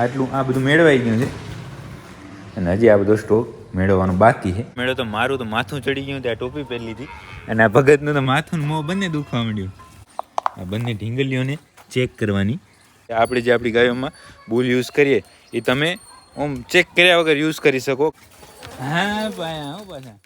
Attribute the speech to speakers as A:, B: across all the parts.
A: આટલું આ બધું મેળવાઈ ગયું છે. અને હજી આ બધો સ્ટોક મેળવવાનો બાકી છે. મેળો તો મારું તો માથું ચડી ગયું ત્યાં ટોપી પહેરી લીધી. અને આ ભગતનું તો માથું મોં બંને દુખવા માંડ્યું. આ બંને ઢીંગલીઓને ચેક કરવાની. આપણે જે આપણી ગાયોમાં બુલ યુઝ કરીએ એ તમે ઓમ ચેક કર્યા વગર યુઝ કરી શકો. હા પાયા હો પાછા.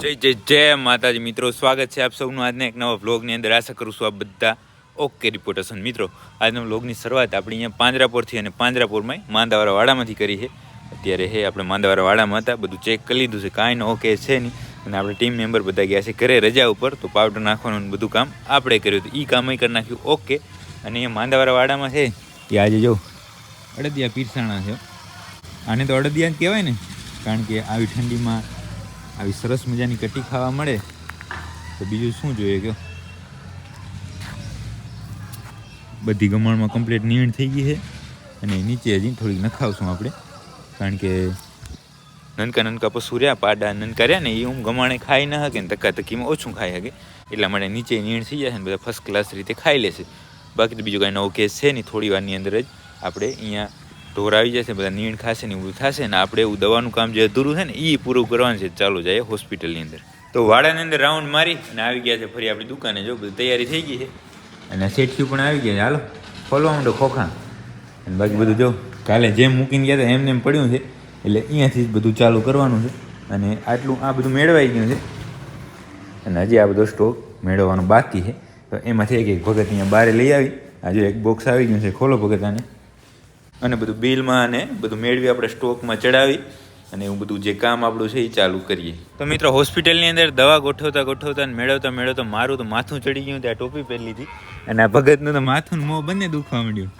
A: જય જય જય માતાજી. મિત્રો સ્વાગત છે આપ સૌનું આજના એક નવા વ્લોગની અંદર. આશા કરું છું આપ બધા ઓકે રિપોર્ટર્સ મિત્રો, આજનો બ્લોગની શરૂઆત આપણે અહીંયા પાંજરાપોરથી અને પાંજરાપોરમાં માંદાવાળા વાડામાંથી કરી છે. અત્યારે હે, આપણે માંદાવાળા વાડામાં હતા, બધું ચેક કરી લીધું છે, કાંઈ ન ઓકે છે નહીં. અને આપણે ટીમ મેમ્બર બધા ગયા છે ઘરે રજા ઉપર, તો પાવડર નાખવાનું બધું કામ આપણે કર્યું હતું. એ કામ કરી નાખ્યું, ઓકે. અને અહીંયા માંદાવાળા વાડામાં છે, એ આજે જો અડદિયા પીરસાણા છે. આને તો અડદિયા જ કહેવાય ને, કારણ કે આવી ઠંડીમાં આવી સરસ મજાની કટી ખાવા મળે. તો બીજું શું જોઈએ કયો? બધી ગમણમાં કમ્પ્લીટ નીણ થઈ ગઈ છે. અને નીચે હજી થોડીક નખાવશું આપણે. કારણ કે નનકા નનકા પશુ રહ્યા, પાડા નનકા રહ્યા ને એ હું ગમાણે ખાઈ ન શકે ને ધક્કા ધક્કીમાં ઓછું ખાઈ શકે. એટલા માટે નીચે નીણ થઈ જશે ને બધા ફર્સ્ટ ક્લાસ રીતે ખાઈ લેશે. બાકી તો બીજું કાંઈ નવો કેસ છે નહીં, થોડી વારની અંદર જ આપણે અહીંયા ઢોર આવી જશે બધા નીણ ખાશે ને એવું થશે ને આપણે એવું દવાનું કામ જે અધૂરું છે ને એ પૂરું કરવાનું છે, ચાલુ જાય હોસ્પિટલની અંદર. તો વાડાની અંદર રાઉન્ડ મારી અને આવી ગયા છે, ફરી આપણી દુકાને જો, બધી તૈયારી થઈ ગઈ છે. અને શેઠિયું પણ આવી ગયા હાલો, ખોલવા માંડો ખોખા અને બાકી બધું જો, કાલે જેમ મૂકીને ગયા હતા એમને એમ પડ્યું છે. એટલે અહીંયાથી જ બધું ચાલુ કરવાનું છે. અને આટલું, આ બધું મેળવાઈ ગયું છે. અને હજી આ બધો સ્ટોક મેળવવાનો બાકી છે. તો એમાંથી એક એક ભગત અહીંયા બારે લઈ આવી. આજે એક બોક્સ આવી ગયું છે. ખોલો ભગત આને. અને બધું બિલમાં અને બધું મેળવી આપણે સ્ટોકમાં ચડાવી. અને એવું બધું જે કામ આપણું છે એ ચાલુ કરીએ. તો મિત્રો હોસ્પિટલની અંદર દવા ગોઠવતા ગોઠવતા અને મેળવતા મેળવતા મારું તો માથું ચડી ગયું ત્યાં ટોપી પહેરી લીધી અને આ ભગતનું તો માથું મોં બંને દુખવા માંડ્યું.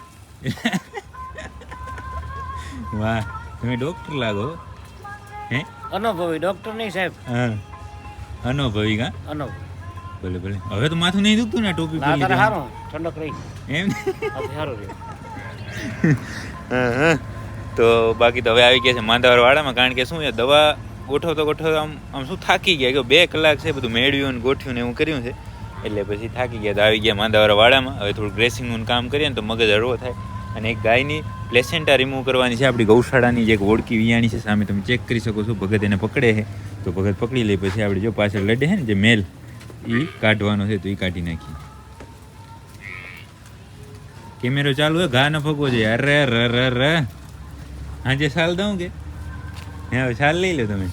A: વાહ તમે ડોક્ટર લાગો હે.
B: અનુભવી ડોક્ટર નહીં સાહેબ.
A: હા. અનુભવી કા?
B: અનુભવ.
A: ભલે ભલે. હવે તો માથું નહીં દુખતું ને ટોપી પહેરી લીધી.
B: સારું ઠંડક રહી.
A: એમ?
B: સારું રહ્યું.
A: હા, હા. તો બાકી તો હવે આવી ગયા છે માંદાવાર વાળામાં કારણ કે શું છે, દવા ગોઠવતો ગોઠવતો આમ આમ શું થાકી ગયા? કે બે કલાક છે, બધું મેળવ્યું ને ગોઠવ્યું ને એવું કર્યું છે. એટલે પછી થાકી ગયા. તો આવી ગયા માંદાવાર વાળામાં હવે થોડું ડ્રેસિંગનું કામ કરીએ ને તો મગજ હળવો થાય. અને એક ગાયની પ્લેસેન્ટા રિમૂવ કરવાની છે, આપણી ગૌશાળાની જે એક ઓળકી વિયાણી છે, સામે તમે ચેક કરી શકો છો. ભગત એને પકડે છે. તો ભગત પકડી લે, પછી આપણે જો પાછળ લડે છે ને જે મેલ એ કાઢવાનો છે, તો એ કાઢી નાખીએ કેમેરો ચાલુ હોય ઘા ન ફગવો જોઈએ. અરે ર ર અરે. હાજે શાલ દઉં કે? હા હવે સાલ લઈ લો તમે.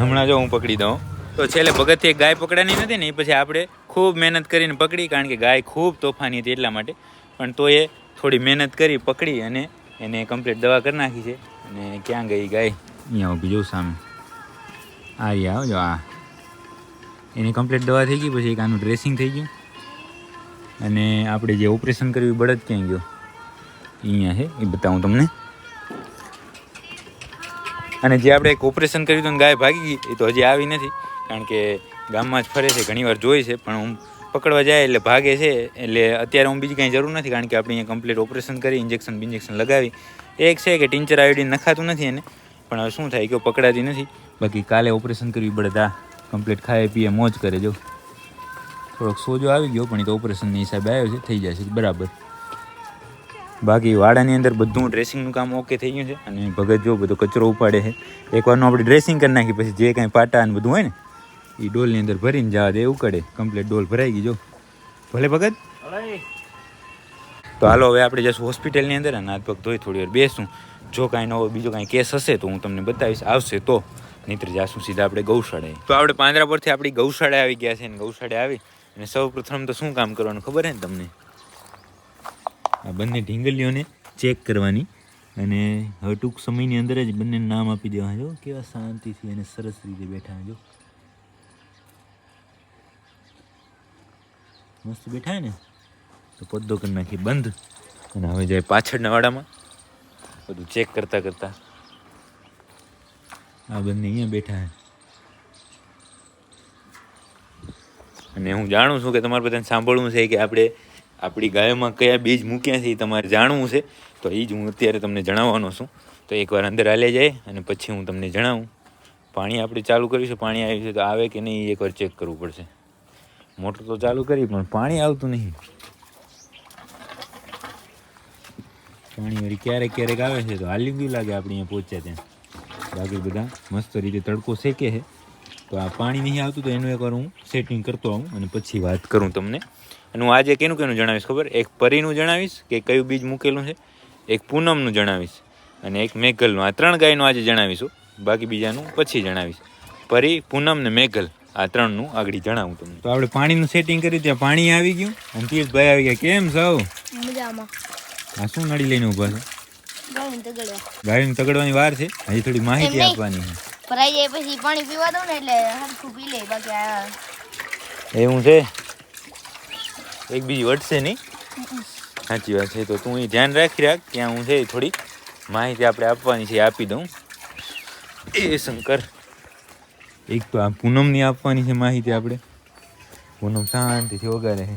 A: હમણાં જો હું પકડી દઉં. તો છેલ્લે ભગતથી એક ગાય પકડાની નથી ને એ પછી આપણે ખૂબ મહેનત કરીને પકડી કારણ કે ગાય ખૂબ તોફાની હતી એટલા માટે. પણ તો એ થોડી મહેનત કરી પકડી અને એને કમ્પ્લીટ દવા કરી નાખી છે. અને ક્યાં ગઈ ગાય? અહીંયા ઊભી જોઉં સામે. આ રહી આવજો આ. એની કમ્પ્લીટ દવા થઈ ગઈ પછી એક આનું ડ્રેસિંગ થઈ ગયું. અને આપણે જે ઓપરેશન કર્યું બળદ ક્યાં ગયો? અહીંયા છે એ બતાવું તમને. અને જે આપણે એક ઓપરેશન કર્યું હતું ગાય ભાગી ગઈ, એ તો હજી આવી નથી, કારણ કે ગામમાં જ ફરે છે, ઘણીવાર જોઈ છે, પણ હું પકડવા જાય એટલે ભાગે છે, એટલે અત્યારે હું બીજી કાંઈ જરૂર નથી, કારણ કે આપણે અહીંયા કમ્પ્લીટ ઓપરેશન કરી ઇન્જેક્શન બિન્જેક્શન લગાવી. એક છે કે ટિંચર આયોડીન નખાતું નથી એને, પણ હવે શું થાય કે પકડાતી નથી. બાકી કાલે ઓપરેશન કર્યું પડે તા કમ્પ્લીટ ખાય, પીએ, મોજ કરે, જો. થોડોક સોજો આવી ગયો, પણ એ તો ઓપરેશનની હિસાબે આવ્યો છે, થઈ જશે બરાબર. બાકી વાડાની અંદર બધું ડ્રેસિંગનું કામ ઓકે થઈ ગયું છે. અને ભગત જો બધો કચરો ઉપાડે છે. એકવારનું આપણે ડ્રેસિંગ કરી નાખી પછી જે કાંઈ પાટા અને બધું હોય ને એ ડોલની અંદર ભરીને જવા દે ઉકળે કમ્પ્લીટ ડોલ ભરાઈ ગઈ જો. ભલે ભગત? તો હાલો હવે આપણે જશું હોસ્પિટલની અંદર અને હાથ પગ ધોઈ થોડી વાર બેસું. જો કાંઈ નવો બીજો કાંઈ કેસ હશે તો હું તમને બતાવીશ. આવશે તો. નહીંતર જાશું સીધા આપણે ગૌશાળાએ તો આપણે પાંદરા પરથી આપણી ગૌશાળાએ આવી ગયા છે અને ગૌશાળાએ આવી. અને સૌ પ્રથમ તો શું કામ કરવાનું ખબર હે ને તમને? આ બંને ઢીંગલીઓને ચેક કરવાની. અને હવે ટૂંક સમયની અંદર જ બંને નામ આપી દેવા જો કેવા શાંતિથી અને સરસ રીતે બેઠા જો મસ્ત બેઠા ને? તો પદ્દો કરી નાખી બંધ. અને હવે જાય પાછળના વાડામાં. બધું ચેક કરતા કરતા. આ બંને અહીંયા બેઠા હે અને હું જાણું છું કે તમારે બધાને સાંભળવું છે કે આપણે આપણી ગાયોમાં કયા બીજ મૂક્યા છે એ તમારે જાણવું છે. તો એ જ હું અત્યારે તમને જણાવવાનો છું. તો એકવાર અંદર હાલે જાય અને પછી હું તમને જણાવું. પાણી આપણે ચાલુ કરીશું. પાણી આવ્યું છે તો આવે કે નહીં એકવાર ચેક કરવું પડશે. મોટર તો ચાલુ કરી, પણ પાણી આવતું નહીં. પાણી વળી ક્યારેક ક્યારેક આવે છે તો હાલી ગયું લાગે આપણે અહીંયા પહોંચ્યા ત્યાં. બાકી બધા મસ્ત રીતે તડકો શેકે છે. તો આ પાણી નહીં આવતું તો એનું એકવાર હું સેટિંગ કરતો આવું અને પછી વાત કરું તમને. અને હું આજે કેનું કેનું જણાવીશ ખબર? એક પરીનું જણાવીશ કે કયું બીજ મૂકેલું છે? એક પૂનમનું જણાવીશ અને એક મેઘલનું. આ ત્રણ ગાયનું આજે જણાવીશું બાકી બીજાનું પછી જણાવીશ. પરી પૂનમ ને મેઘલ. આ ત્રણનું આગળ જણાવું તમને. તો આપણે પાણીનું સેટિંગ કરી ત્યાં પાણી આવી ગયું. અને તીર્થભાઈ આવી ગયા. કેમ સૌ
C: મજામાં.
A: આ શું નડી લઈને ઊભા છે?
C: ગાયું
A: તગડવાની વાર છે? હજી થોડી માહિતી આપવાની છે.
C: ભરાઈ જાય પછી પાણી પીવા દઉં ને એટલે હરખું પી લે. બાકી આ
A: એવું છે? એક બીજી વટશે નહીં? સાચી વાત છે. તો તું એ ધ્યાન રાખી રાખ. ત્યાં હું છે થોડી માહિતી આપણે આપવાની છે આપી દઉં. એ શંકર. એક તો આ પૂનમની આપવાની છે માહિતી આપણે. પૂનમ શાંતિથી વગાડે છે.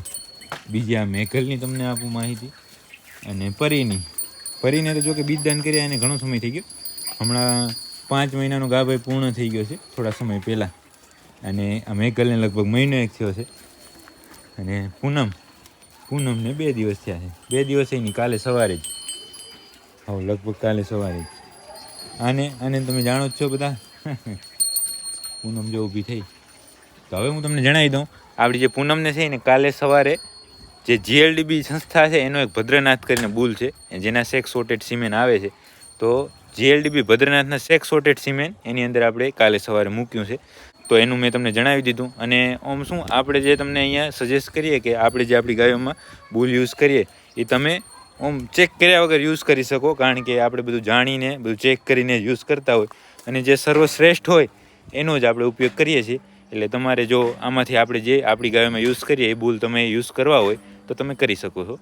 A: બીજી આ મેઘલની તમને આપું માહિતી. અને પરીની. પરીને તો જો કે બીજદાન કર્યા, એને ઘણો સમય થઈ ગયો. હમણાં પાંચ મહિનાનો ગાભાઈ પૂર્ણ થઈ ગયો છે, થોડા સમય પહેલાં. અને આ મેઘલને લગભગ મહિનો એક થયો છે. અને પૂનમ પૂનમને બે દિવસ થયા છે. બે દિવસ એની કાલે સવારે જ. હા લગભગ કાલે સવારે જ. આને આને તમે જાણો જ છો બધા? પૂનમ જો ઊભી થઈ. તો હવે હું તમને જણાવી દઉં, આપણી જે પૂનમને છે એને કાલે સવારે જે જીએલડીબી સંસ્થા છે, એનો એક ભદ્રનાથ કરીને બુલ છે જેના સેક્સ સોટેડ સિમેન્ટ આવે છે. તો જીએલડીબી ભદ્રનાથના સેક સોટેડ સિમેન્ટ એની અંદર આપણે કાલે સવારે મૂક્યું છે. તો એનું મેં તમને જણાવી દીધું. અને આમ શું, આપણે જે તમને અહીંયા સજેસ્ટ કરીએ કે આપણે જે આપણી ગાયોમાં બુલ યુઝ કરીએ, એ તમે આમ ચેક કર્યા વગર યુઝ કરી શકો. કારણ કે આપણે બધું જાણીને, બધું ચેક કરીને યુઝ કરતા હોય. અને જે સર્વશ્રેષ્ઠ હોય, એનો જ આપણે ઉપયોગ કરીએ છીએ. એટલે તમારે જો આમાંથી આપણે જે આપણી ગાયોમાં યુઝ કરીએ, એ બુલ તમે યુઝ કરવા હોય, તો તમે કરી શકો છો.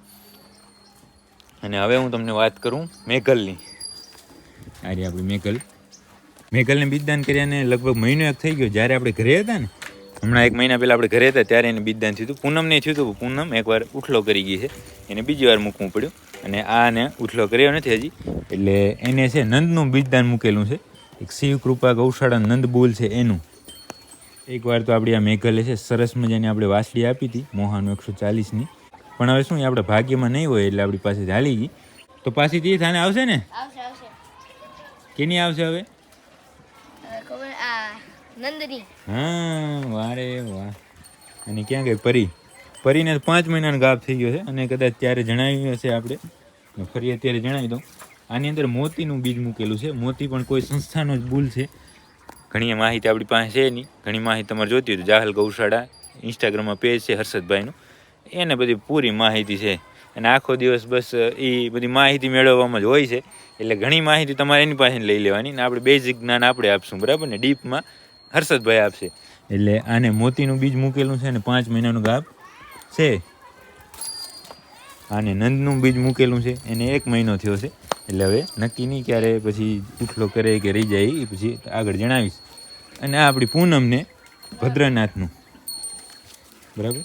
A: અને હવે હું તમને વાત કરું મેઘલની. આ આપણી મેઘલ. મેઘલને બીજદાન કર્યાને લગભગ મહિનો એક થઈ ગયો. જ્યારે આપણે ઘરે હતા ને હમણાં એક મહિના પહેલાં આપણે ઘરે હતા ત્યારે એને બીજદાન થયું હતું. પૂનમને થયું હતું પૂનમ એકવાર ઉઠલો કરી ગઈ છે. એને બીજી વાર મૂકવું પડ્યું અને આને ઉઠલો કર્યો નથી હજી. એટલે એને છે નંદનું બીજદાન મૂકેલું છે. એક શિવ કૃપા ગૌશાળા નંદ બોલ છે એનું. એકવાર તો આપણી આ મેઘલે છે સરસ મજાની આપણે વાસળી આપી હતી મોહાનું એકસો ચાલીસની. પણ હવે શું આપણે ભાગ્યમાં નહીં હોય એટલે આપણી પાસે ચાલી ગઈ. તો પાછી તે થાને આવશે ને કેની આવશે હવે?
C: નંદની.
A: હા, વારે, વાહ. અને ક્યાં ગઈ? પરી. પરીને પાંચ મહિનાનો ગાભ થઈ ગયો છે. અને કદાચ ત્યારે જણાવ્યું હશે આપણે. ફરી અત્યારે જણાવી દઉં. આની અંદર મોતીનું બીજ મૂકેલું છે. મોતી પણ કોઈ સંસ્થાનો જ ભૂલ છે. ઘણી માહિતી આપણી પાસે છે નહીં. ઘણી માહિતી તમારે જોતી હોય તો જાહલ ગૌશાળા ઇન્સ્ટાગ્રામમાં પેજ છે હર્ષદભાઈનું. એને બધી પૂરી માહિતી છે. અને આખો દિવસ બસ એ બધી માહિતી મેળવવામાં જ હોય છે. એટલે ઘણી માહિતી તમારે એની પાસે લઈ લેવાની ને આપણે બેઝિક જ્ઞાન આપણે આપશું. બરાબર ને? ડીપમાં હર્ષદભાઈ આપશે. એટલે આને મોતીનું બીજ મૂકેલું છે અને પાંચ મહિનાનું ગાભ છે. આને નંદનું બીજ મૂકેલું છે. એને એક મહિનો થયો છે. એટલે હવે નક્કી નહીં ક્યારે પછી ઉઠલો કરે કે રહી જાય એ પછી આગળ જણાવીશ. અને આ આપણી પૂનમને ભદ્રનાથનું. બરાબર?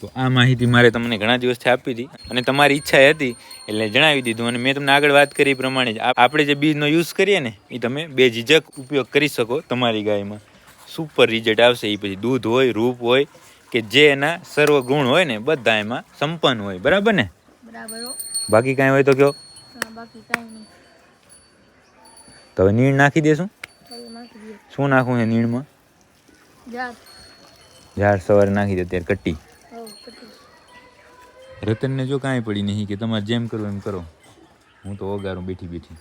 A: તો આ માહિતી મારે તમને ઘણા દિવસથી આપી હતી અને તમારી ઈચ્છા હતી એટલે જણાવી દીધું અને મેં તમને આગળ વાત કરી એ પ્રમાણે જ. આપણે જે બીજનો યુઝ કરીએ ને એ તમે બે ઝીઝક ઉપયોગ કરી શકો તમારી ગાયમાં. સુપર રિઝલ્ટ આવશે. એ પછી દૂધ હોય રૂપ હોય કે જે એના સર્વ ગુણ હોય ને બધા એમાં સંપન્ન હોય. બરાબર ને?
C: બરાબર
A: બાકી કાંઈ હોય તો કયો
C: બાકી કાંઈ નહીં.
A: તો હવે નીણ નાખી દેશું?
C: નાખી
A: શું નાખવું છે નીણમાં? ઝાડ. સવારે નાખી દે ત્યારે કટ્ટી રતનને જો કાંઈ પડી નહીં કે તમારે જેમ કરો એમ કરો. હું તો ઓગારું બેઠી બેઠી.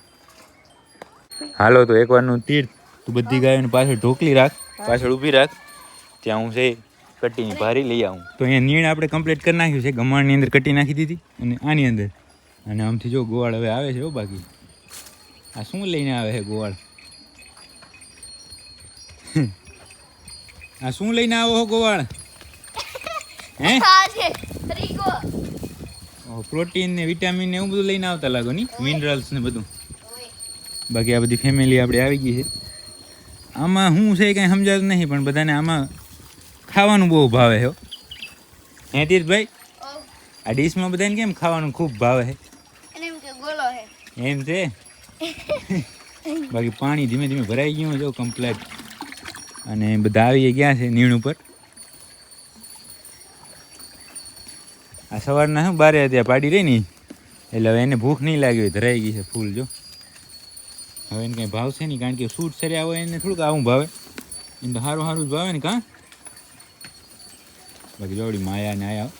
A: હાલો તો એકવારનું તીર્થ તું બધી ગાયોને પાછળ ઢોકલી રાખ, પાછળ ઊભી રાખ. ત્યાં હું છે કટીની ભારી લઈ આવું. તો અહીંયા નીણ આપણે કમ્પ્લીટ કરી નાખ્યું છે, ગમાણની અંદર કટી નાખી દીધી અને આની અંદર. અને આમથી જો ગોવાળ હવે આવે છે હો બાકી. આ શું લઈને આવે છે ગોવાળ? આ શું લઈને આવો હો ગોવાળ? હે? પ્રોટીન ને વિટામિન ને એવું બધું લઈને આવતા લાગો ની? મિનરલ્સ ને બધું. બાકી આ બધી ફેમિલી આપણે આવી ગઈ છે. આમાં શું છે કંઈ સમજાતું નહીં પણ બધાને આમાં ખાવાનું બહુ ભાવે હો. હે તીર્થભાઈ? આ ડીશમાં બધાને કેમ ખાવાનું ખૂબ ભાવે છે?
C: એમ
A: છે. બાકી પાણી ધીમે ધીમે ભરાઈ ગયું જો કમ્પ્લેટ અને બધા આવી ગયા છે? નીણ ઉપર? આ સવારના શું બારે ત્યાં પાડી રહી ને એટલે હવે એને ભૂખ નહીં લાગી હોય, ધરાઈ ગઈ છે ફૂલ, જો. હવે એને કંઈ ભાવ છે નહીં, કારણ કે સૂટ સર્યા હોય એને થોડુંક આવું ભાવે. એને તો સારું સારું જ ભાવે ને, કાં? બાકી જોડી માયા ને આયા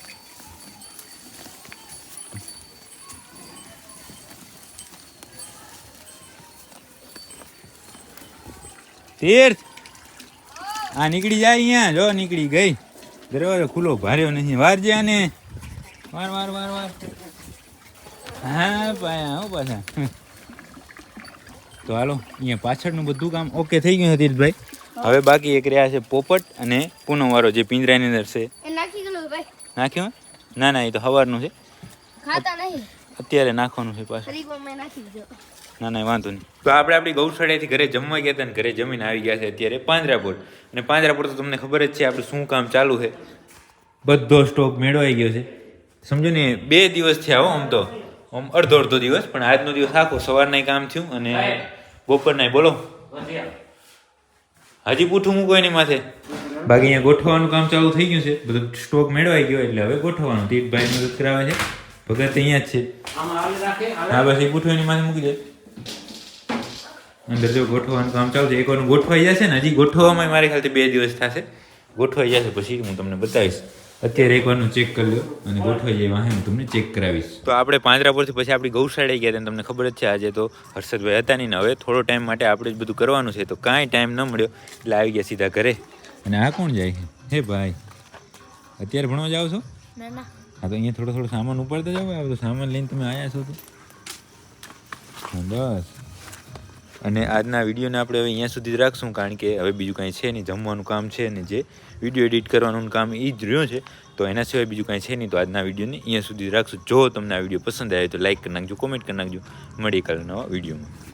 A: તીર્થ! આ નીકળી જાય અહીંયા, જો નીકળી ગઈ. દરવાજો ખુલ્લો, ભાર્યો નથી વારજે આને વાર વાર વાર માર હા પાયા હો પાછા. તો હાલો અહીંયા પાછળનું બધું કામ ઓકે થઈ ગયું હતી તીર્થભાઈ હવે બાકી એક રહ્યા છે પોપટ અને પૂનમ વાળો જે પિંજરાની અંદર છે.
C: એ નાખી ગયેલું ભાઈ.
A: નાખ્યો? ના ના એ તો સવારનું છે. અત્યારે નાખવાનું છે પાછું. ના ના વાંધો નહીં. તો આપણે આપણી ગૌશાળાથી ઘરે જમવા ગયા હતા ને ઘરે જમીને આવી ગયા છે અત્યારે પાંજરાપોળ. અને પાંજરાપોળ તો તમને ખબર જ છે આપણું શું કામ ચાલુ છે. બધો સ્ટોક મેળવાઈ ગયો છે. સમજો ને બે દિવસ થયા હો આમ તો. આમ અડધો અડધો દિવસ પણ આજનો દિવસ આખો સવારના કામ થયું અને બપોરના બોલો. હજી પૂઠું મૂકો એની માથે. બાકી અહીંયા ગોઠવવાનું કામ ચાલુ થઈ ગયું છે. બધું સ્ટોક મેળવાઈ ગયો એટલે હવે ગોઠવવાનું. તીર્થભાઈ મદદ કરાવે છે. ભગત અહીંયા જ છે. હા બસ એ પૂઠું એની માથે મૂકી દે. અંદર જો ગોઠવવાનું કામ ચાલુ છે. એકવાર ગોઠવાઈ જશે ને હજી ગોઠવવામાં મારી ખ્યાલથી બે દિવસ થશે. ગોઠવાઈ જશે પછી હું તમને બતાવીશ. અત્યારે એકવારનું ચેક કરી લો અને ગોઠવાઈ જાય વાહે હું તમને ચેક કરાવીશ. તો આપણે પાંજરાપુરથી પછી આપણી ગૌશાળાએ ગયા હતા તમને ખબર જ છે આજે તો હર્ષદભાઈ હતા નહીં હવે થોડો ટાઈમ માટે આપણે જ બધું કરવાનું છે તો કાંઈ ટાઈમ ન મળ્યો એટલે આવી ગયા સીધા ઘરે. અને આ કોણ જાય છે? હે ભાઈ અત્યારે ભણવા જાઓ છો?
C: ના ના.
A: હા તો અહીંયા થોડો થોડો સામાન ઉપાડતા જાઓ આ બધો સામાન લઈને તમે આવ્યા છો તો. બસ. અને આજના વિડીયોને આપણે હવે અહીંયા સુધી જ રાખશું, કારણ કે હવે બીજું કાંઈ છે નહીં. જમવાનું કામ છે ને જે વીડિયો એડિટ કરવાનું કામ એ જ રહ્યું છે. તો એના સિવાય બીજું કાંઈ છે નહીં, તો આજના વિડીયોને અહીંયા સુધી રાખશું. જો તમને આ વીડિયો પસંદ આવે તો લાઈક કરી નાખજો, કોમેન્ટ કરી નાખજો. મળી કાલે નવા વિડીયોમાં.